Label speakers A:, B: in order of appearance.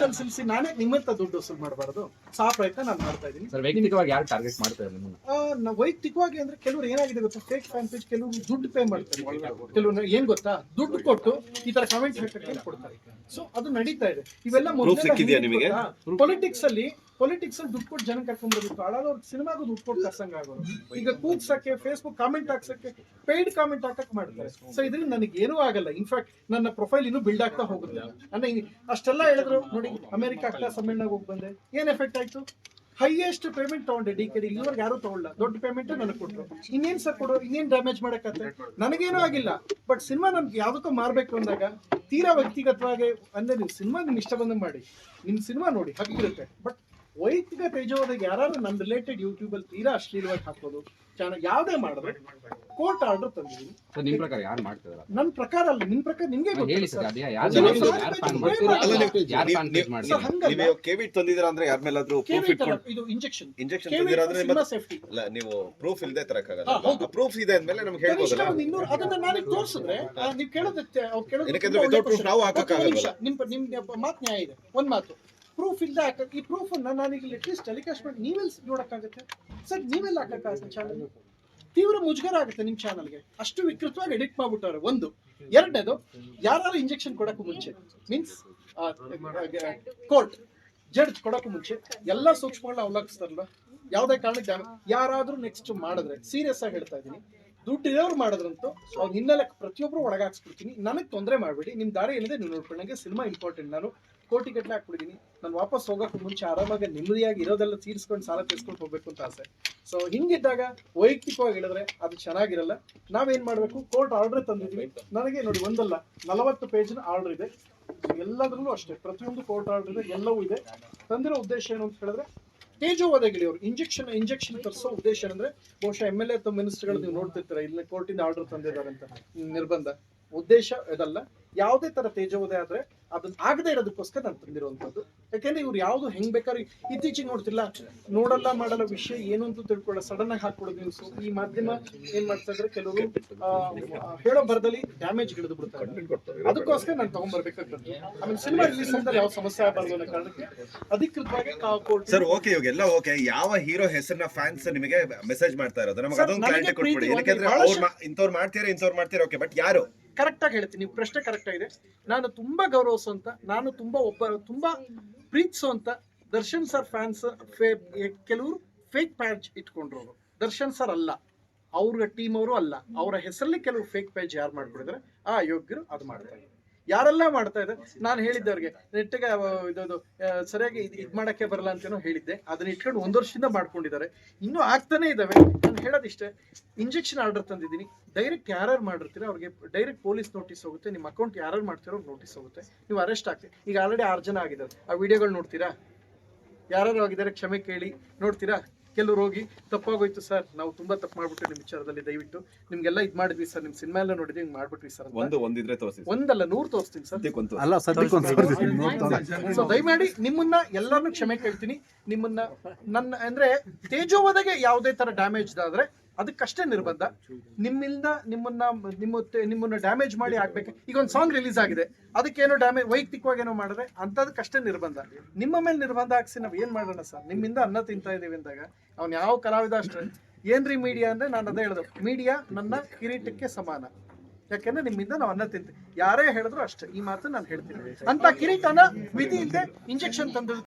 A: ಕನ್ಸಲ್ಸಿ ನಾನೇ ನಿಮ್ಮಂತ ದುಡ್ಡು ವಸೂಲ್ ಮಾಡಬಾರ್ದು. ಸೊ ಆ ಪ್ರಯತ್ನ ನಾನು ಮಾಡ್ತಾ ಇದ್ದೀನಿ.
B: ಸರ್ ವ್ಯಕ್ತಿಗತವಾಗಿ ಯಾರು ಟಾರ್ಗೆಟ್ ಮಾಡ್ತಾರೆ ನಿಮ್ಮನ್ನ?
A: ಆ, ನಾವು ವೈಯಕ್ತಿಕವಾಗಿ ಅಂದ್ರೆ ಕೆಲವರು ಏನಾಗಿದೆ ಗೊತ್ತಾ? ಫೇಕ್ ಫ್ಯಾನ್ ಪೇಜ್ ಕೆಲವರು ದುಡ್ಡು ಪೇ ಮಾಡ್ತಾರೆ. ಕೆಲವರು ಏನ್ ಗೊತ್ತಾ? ದುಡ್ಡು ಕೊಟ್ಟು ಈ ತರ ಕಮೆಂಟ್ ಹಾಕಕ್ಕೆ ಕೊಡ್ತಾರೆ. ಸೊ ಅದು ನಡೀತಾ ಇದೆ. ಇವೆಲ್ಲ
C: ಸಿಕ್ಕಿದ್ಯಾ ನಿಮಗೆ?
A: ಪೊಲಿಟಿಕ್ಸ್ ಅಲ್ಲಿ ಪೊಲಿಟಿಕ್ಸ್ ಅಲ್ಲಿ ದುಡ್ಡು ಕೊಟ್ಟು ಜನ ಕರ್ಕೊಂಡ್ಬರ್ಬೇಕು ಬರ್ಬೇಕು. ಹಾಳಾದವ್ರ ಸಿನಿಮಾಗೂ ದುಡ್ಡು ಕೊಟ್ಟು ಕರ್ಸಂಗ ಆಗೋರು. ಈಗ ಕೂಗ್ಸಕ್ಕೆ ಫೇಸ್ಬುಕ್ ಕಾಮೆಂಟ್ ಹಾಕ್ಸಕ್ಕೆ ಪೇಯ್ಡ್ ಕಾಮೆಂಟ್ ಹಾಕಕ್ ಮಾಡ್ತಾರೆ. ಸೊ ಇದರಿಂದ ನನಗೆ ಏನೂ ಆಗಲ್ಲ ಇನ್ಫ್ಯಾಕ್ಟ್ ನನ್ನ ಪ್ರೊಫೈಲ್ ಇನ್ನೂ ಬಿಲ್ಡ್ ಆಗ್ತಾ ಹೋಗುತ್ತೆ. ನನ್ನ ಅಷ್ಟೆಲ್ಲ ಹೇಳಿದ್ರು ನೋಡಿ ಅಮೆರಿಕ ಆಗ್ತಾ ಸಮ್ಮೇಳನ ಹೋಗಿ ಬಂದೆ. ಏನ್ ಎಫೆಕ್ಟ್ ಆಯ್ತು? ಹೈಯೆಸ್ಟ್ ಪೇಮೆಂಟ್ ತಗೊಂಡೆ ಡಿ ಕೆ ಇಲ್ಲಿವರೆಗೆ ಯಾರು ತಗೊಳ್ಳ. ದೊಡ್ಡ ಪೇಮೆಂಟ್ ನನಗೆ ಕೊಟ್ಟರು ಇನ್ನೇನ್ ಸರ್ ಕೊಡು ಇನ್ನೇನ್ ಡ್ಯಾಮೇಜ್ ಮಾಡಕತ್ತೆ? ನನಗೇನೂ ಆಗಿಲ್ಲ. ಬಟ್ ಸಿನಿಮಾ ನಮ್ಗೆ ಯಾವುದಕ್ಕೂ ಮಾರ್ಬೇಕು ಅಂದಾಗ ತೀರಾ ವ್ಯಕ್ತಿಗತವಾಗಿ ಅಂದ್ರೆ ನೀವು ಸಿನಿಮಾ ನಿಮ್ ಇಷ್ಟ ಬಂದಂಗೆ ಮಾಡಿ. ನಿಮ್ ಸಿನಿಮಾ ನೋಡಿ ಹಕ್ಕಿರುತ್ತೆ ಬಟ್ ವೈಯಕ್ತಿಕ ತೇಜೋದಾಗ ಯಾರು ನನ್ನ ರಿಲೇಟೆಡ್ ಯೂಟ್ಯೂಬ್ ಅಲ್ಲಿ ತೀರಾ ಅಶ್ಲೀಲವಾಗಿ ಹಾಕೋದು ಚಾನಲ್ ಯಾವ್ದೇ ಮಾಡಿದ್ರೆ ಕೋರ್ಟ್ ಆರ್ಡರ್ ತಂದಿದ್ದೀನಿ.
B: ಸರ್ ನಿಮ್ ಪ್ರಕಾರ ಯಾರು ಮಾಡ್ತಿದಾರ?
A: ನನ್ನ ಪ್ರಕಾರ ಅಲ್ಲ ನಿಮ್ ಪ್ರಕಾರ ನಿಮ್ಗೆ
B: ಹೇಳಿ
A: ಗೊತ್ತಿಲ್ಲ
B: ಸರ್. ಅದೇ ಯಾರು
C: ನೀವು- ಕೆವಿಟ್ ತಂದಿದ್ದೀರಾ ಅಂದ್ರೆ ಯಾರ ಮೇಲಾದ್ರೂ ಪ್ರೂಫ್ ಇಟ್ಕೊಂಡು
A: ಇದು ಇಂಜೆಕ್ಷನ್
C: ಇಂಜೆಕ್ಷನ್ ತಂದಿರ ಅಂದ್ರೆ
A: ಸೇಫ್ಟಿ
C: ಇಲ್ಲ ನೀವು ಪ್ರೂಫ್ ಇಲ್ಲದೆ
A: ತರಕಾಗಲ್ಲ ಹೌದು.
C: ಪ್ರೂಫ್ ಇದೆ ಅಂದ್ಮೇಲೆ ನಮ್ಗೆ ಹೇಳ್ಬೋದಲ್ಲ.
A: ಒಂದು ಇನ್ನೂರು ಅದನ್ನ ನಾನೇ ತೋರಿಸಿದ್ರೆ ನೀವು ಕೇಳೋದಕ್ಕೆ ಅವ್ರು ಕೇಳೋದು ಒಳ್ಳೆ
C: ನಾವು ಹಾಕಕ್ಕಾಗಲ್ಲ.
A: ನಿಮ್ಮ ನಿಮ್ಮ ನಿಮ್ ನಿಮ್ ಮಾತು ನ್ಯಾಯ ಇದೆ. ಒಂದ್ ಮಾತು. ಪ್ರೂಫ್ ಇಲ್ಲದೆ ಹಾಕಕ್ಕೆ ಈ ಪ್ರೂಫ್ ನಾನೀಗ ಅಟ್ಲೀಸ್ಟ್ ಟೆಲಿಕಾಸ್ಟ್ ಮಾಡಿ ನೀವೆಲ್ಲಿ ನೋಡಕ್ಕಾಗತ್ತೆ? ಸರ್ ನೀವೆಲ್ಲ ಹಾಕಕ್ಕಾಗತ್ತೆ ಚಾನಲ್ ತೀವ್ರ ಮುಜುಗರ ಆಗುತ್ತೆ ನಿಮ್ ಚಾನಲ್ಗೆ ಅಷ್ಟು ವಿಕೃತವಾಗಿ ಎಡಿಟ್ ಮಾಡ್ಬಿಟ್ಟವ್ರೆ ಒಂದು. ಎರಡನೇದು ಯಾರು ಇಂಜೆಕ್ಷನ್ ಕೊಡಕ್ಕೂ ಮುಂಚೆ ಮೀನ್ಸ್ ಕೋರ್ಟ್ ಜಡ್ಜ್ ಕೊಡಕ್ಕೂ ಮುಂಚೆ ಎಲ್ಲ ಸೂಕ್ಷ್ಮಗಳನ್ನ ಅವಲಕ್ಸ್ತಾರಲ್ಲ ಯಾವುದೇ ಕಾರಣಕ್ಕೆ ಯಾರಾದರೂ ನೆಕ್ಸ್ಟ್ ಮಾಡಿದ್ರೆ ಸೀರಿಯಸ್ ಆಗಿ ಹೇಳ್ತಾ ಇದ್ದೀನಿ. ದುಡ್ಡು ಇರೋರು ಮಾಡಿದ್ರಂತೂ ಅವ್ರು ಹಿನ್ನೆಲೆ ಪ್ರತಿಯೊಬ್ಬರು ಒಳಗಾಕ್ಸ್ಬಿಡ್ತೀನಿ. ನನಗೆ ತೊಂದರೆ ಮಾಡಬೇಡಿ. ನಿಮ್ಮ ದಾರಿ ಏನಿದೆ ನೀವು ನೋಡ್ಕೊಂಡಂಗೆ ಸಿನಿಮಾ ಇಂಪಾರ್ಟೆಂಟ್ ನಾನು ಕೋಟಿ ಗಟ್ಟಲೆ ಹಾಕ್ಬಿಟ್ಟಿದ್ದೀನಿ ನಾನು ವಾಪಸ್ ಹೋಗೋಕೆ ಮುಂಚೆ ಆರಾಮಾಗಿ ನೆಮ್ಮದಿಯಾಗಿ ಇರೋದೆಲ್ಲ ತೀರಿಸ್ಕೊಂಡು ಸಾಲ ತೀರ್ಸ್ಕೊಂಡು ಹೋಗ್ಬೇಕು ಅಂತ ಆಸೆ. ಸೊ ಹಿಂಗಿದ್ದಾಗ ವೈಯಕ್ತಿಕವಾಗಿ ಹೇಳಿದ್ರೆ ಅದು ಚೆನ್ನಾಗಿರಲ್ಲ. ನಾವೇನ್ ಮಾಡಬೇಕು? ಕೋರ್ಟ್ ಆರ್ಡರ್ ತಂದಿದ್ವಿ ನನಗೆ ನೋಡಿ ಒಂದಲ್ಲ, ನಲವತ್ತು ಪೇಜಿನ ಆರ್ಡರ್ ಇದೆ. ಎಲ್ಲದರಲ್ಲೂ ಅಷ್ಟೇ. ಪ್ರತಿಯೊಂದು ಕೋರ್ಟ್ ಆರ್ಡರ್ ಇದೆ, ಎಲ್ಲವೂ ಇದೆ. ತಂದಿರೋ ಉದ್ದೇಶ ಏನು ಅಂತ ಹೇಳಿದ್ರೆ ತೇಜೋವಧೆಗಿಳಿ ಅವರು ಇಂಜೆಕ್ಷನ್ ಇಂಜೆಕ್ಷನ್ ತರಿಸೋ ಉದ್ದೇಶ ಏನಂದ್ರೆ, ಬಹುಶಃ ಎಂ ಎಲ್ ಎ ಮಿನಿಸ್ಟರ್ಗಳು ನೀವು ನೋಡ್ತಿರ್ತೀರ, ಇಲ್ಲಿ ಕೋರ್ಟಿಂದ ಆರ್ಡರ್ ತಂದಿದ್ದಾರೆ ಅಂತ, ನಿರ್ಬಂಧ. ಉದ್ದೇಶ ಇದಲ್ಲ. ಯಾವುದೇ ತರ ತೇಜೋದಯ ಆದ್ರೆ ಅದನ್ನ ಆಗದೆ ಇರೋದಕ್ಕೋಸ್ಕರ ನಾನು ತಂದಿರುವಂತದ್ದು ಯಾಕೆಂದ್ರೆ ಇವ್ರು ಯಾವ್ದು ಹೆಂಗ್ ಬೇಕಾದ್ರೆ ಇತ್ತೀಚೆಗೆ ನೋಡ್ತಿಲ್ಲ. ನೋಡಲ್ಲ ಮಾಡಲ್ಲ ವಿಷಯ ಏನು ಅಂತ ತಿಳ್ಕೊಳ್ಳೋ ಸಡನ್ ಆಗಿ ಹಾಕೊಡೋದು ನ್ಯೂಸ್ ಈ ಮಾಧ್ಯಮ ಏನ್ ಮಾಡ್ತಾ ಇದ್ರೆ? ಕೆಲವರು ಹೇಳೋ ಬರದಲ್ಲಿ ಡ್ಯಾಮೇಜ್ ಹಿಡಿದು ಬಿಡ್ತಾರೆ. ಅದಕ್ಕೋಸ್ಕರ ನಾನು ತಗೊಂಡ್ಬರ್ಬೇಕಾಗ್ತದೆ ಆಮೇಲೆ ಸಿನಿಮಾ ರಿಲೀಸ್ ಅಂತ ಯಾವ ಸಮಸ್ಯೆ ಆಗಬಾರ್ದು ಅನ್ನೋ ಕಾರಣಕ್ಕೆ ಅಧಿಕೃತವಾಗಿ
C: ಸರ್ ಓಕೆ ಇವಾಗೆಲ್ಲ ಓಕೆ ಯಾವ ಹೀರೋ ಹೆಸರನ್ನ ಫ್ಯಾನ್ಸ್ ನಿಮಗೆ ಮೆಸೇಜ್ ಮಾಡ್ತಾ ಇರೋದು? ನಮಗೆ ಅದೊಂದು ಕ್ಲಾರಿಟಿ ಕೊಟ್ಬಿಡಿ. ಯಾಕಂದ್ರೆ ಅವ್ರು ಇಂಥವ್ರು ಮಾಡ್ತೀರಾ ಇಂಥವ್ರು ಮಾಡ್ತೀರಾ ಓಕೆ ಬಟ್ ಯಾರು?
A: ಕರೆಕ್ಟ್ ಆಗಿ ಹೇಳ್ತೀನಿ ನೀವು ಪ್ರಶ್ನೆ ಕರೆಕ್ಟ್ ಆಗಿದೆ. ನಾನು ತುಂಬಾ ಗೌರವಿಸುವಂತ, ನಾನು ತುಂಬಾ ಒಬ್ಬ, ತುಂಬಾ ಪ್ರೀತಿಸುವಂತ ದರ್ಶನ್ ಸರ್ ಫ್ಯಾನ್ಸ್ ಕೆಲವರು ಫೇಕ್ ಪ್ಯಾಚ್ ಇಟ್ಕೊಂಡ್ರು ದರ್ಶನ್ ಸರ್ ಅಲ್ಲ, ಅವ್ರ ಟೀಮ್ ಅವರು ಅಲ್ಲ, ಅವರ ಹೆಸರಲ್ಲಿ ಕೆಲವು ಫೇಕ್ ಪೇಜ್ ಯಾರು ಮಾಡ್ಬಿಡಿದ್ರೆ ಆ ಯೋಗ್ಯರು ಅದು ಮಾಡ್ತಾ ಇದ್ದಾರೆ ಯಾರೆಲ್ಲ ಮಾಡ್ತಾ ಇದ್ದಾರೆ, ನಾನು ಹೇಳಿದ್ದವ್ರಿಗೆ, ನೆಟ್ಟಿಗೆ ಇದೊಂದು ಸರಿಯಾಗಿ ಇದು ಇದು ಮಾಡಕ್ಕೆ ಬರಲ್ಲ ಅಂತೇನೋ ಹೇಳಿದ್ದೆ. ಅದನ್ನ ಇಟ್ಕೊಂಡು ಒಂದು ವರ್ಷದಿಂದ ಮಾಡ್ಕೊಂಡಿದ್ದಾರೆ. ಇನ್ನೂ ಆಗ್ತಾನೆ ಇದಾವೆ. ನಾನು ಹೇಳೋದಿಷ್ಟೇ ಇಂಜೆಕ್ಷನ್ ಆರ್ಡರ್ ತಂದಿದ್ದೀನಿ. ಡೈರೆಕ್ಟ್ ಯಾರ್ಯಾರು ಮಾಡಿರ್ತೀರ ಅವ್ರಿಗೆ ಡೈರೆಕ್ಟ್ ಪೊಲೀಸ್ ನೋಟಿಸ್ ಹೋಗುತ್ತೆ. ನಿಮ್ಮ ಅಕೌಂಟ್ ಯಾರು ಮಾಡ್ತಿರೋ ನೋಟಿಸ್ ಹೋಗುತ್ತೆ. ನೀವು ಅರೆಸ್ಟ್ ಆಗ್ತೀವಿ ಈಗ ಆಲ್ರೆಡಿ ಆರು ಜನ ಆಗಿದ್ದಾರೆ. ಆ ವಿಡಿಯೋಗಳು ನೋಡ್ತೀರಾ? ಯಾರ್ಯಾರು ಆಗಿದ್ದಾರೆ, ಕ್ಷಮೆ ಕೇಳಿ ನೋಡ್ತೀರಾ? ಕೆಲವ್ರು ಹೋಗಿ ತಪ್ಪಾಗೋಯ್ತು ಸರ್. ನಾವು ತುಂಬಾ ತಪ್ಪು ಮಾಡ್ಬಿಟ್ಟು ನಿಮ್ಮ ವಿಚಾರದಲ್ಲಿ ದಯವಿಟ್ಟು ನಿಮ್ಗೆಲ್ಲ ಇದು ಮಾಡಿದ್ವಿ ಸರ್. ನಿಮ್ ಸಿನಿಮಾ ಎಲ್ಲ ನೋಡಿದ್ವಿ ಹಿಂಗ್ ಮಾಡ್ಬಿಟ್ವಿ ಸರ್ ಅಂತ.
C: ಒಂದು ಒಂದಿದ್ರೆ ತೋರಿಸಿ
A: ಒಂದಲ್ಲ ನೂರ್ ತೋರಿಸ್ತೀನಿ ಸರ್.
D: ಅಲ್ಲ ಸದ್ಯಕ್ಕೆ ಒಂದು.
A: ಸೊ ದಯಮಾಡಿ ನಿಮ್ಮನ್ನ ಎಲ್ಲಾನು ಕ್ಷಮೆ ಕೇಳ್ತೀನಿ. ನಿಮ್ಮನ್ನ ನನ್ನ ಅಂದ್ರೆ ತೇಜೋವಧೆಗೆ ಯಾವುದೇ ತರ ಡ್ಯಾಮೇಜ್ ಆದ್ರೆ ಅದಕ್ಕಷ್ಟೇ ನಿರ್ಬಂಧ. ನಿಮ್ಮಿಂದ ನಿಮ್ಮನ್ನ ನಿಮ್ಮ ನಿಮ್ಮನ್ನ ಡ್ಯಾಮೇಜ್ ಮಾಡಿ ಹಾಕ್ಬೇಕು. ಈಗ ಒಂದು ಸಾಂಗ್ ರಿಲೀಸ್ ಆಗಿದೆ. ಅದಕ್ಕೇನೋ ಡ್ಯಾಮೇಜ್ ವೈಯಕ್ತಿಕವಾಗಿ ಏನೋ ಮಾಡಿದ್ರೆ ಅಂತದಕ್ಕಷ್ಟೇ ನಿರ್ಬಂಧ. ನಿಮ್ಮ ಮೇಲೆ ನಿರ್ಬಂಧ ಹಾಕ್ಸಿ ನಾವು ಏನ್ ಮಾಡೋಣ ಸರ್? ನಿಮ್ಮಿಂದ ಅನ್ನ ತಿಂತಾ ಇದ್ದೀವಿ ಅಂದಾಗ ಅವ್ನು ಯಾವ ಕಲಾವಿದ ಅಷ್ಟೇ ಏನ್ರಿ ಮೀಡಿಯಾ ಅಂದ್ರೆ ನಾನು ಅದೇ ಹೇಳ್ದೆ. ಮೀಡಿಯಾ ನನ್ನ ಕಿರೀಟಕ್ಕೆ ಸಮಾನ. ಯಾಕೆಂದ್ರೆ ನಿಮ್ಮಿಂದ ನಾವು ಅನ್ನ ತಿಂತೀವಿ. ಯಾರೇ ಹೇಳಿದ್ರು ಅಷ್ಟೇ. ಈ ಮಾತು ನಾನು ಹೇಳ್ತೀನಿ. ಅಂತ ಕಿರೀಟನ ವಿಧಿ ಇಲ್ಲದೆ ಇಂಜೆಕ್ಷನ್ ತಂದು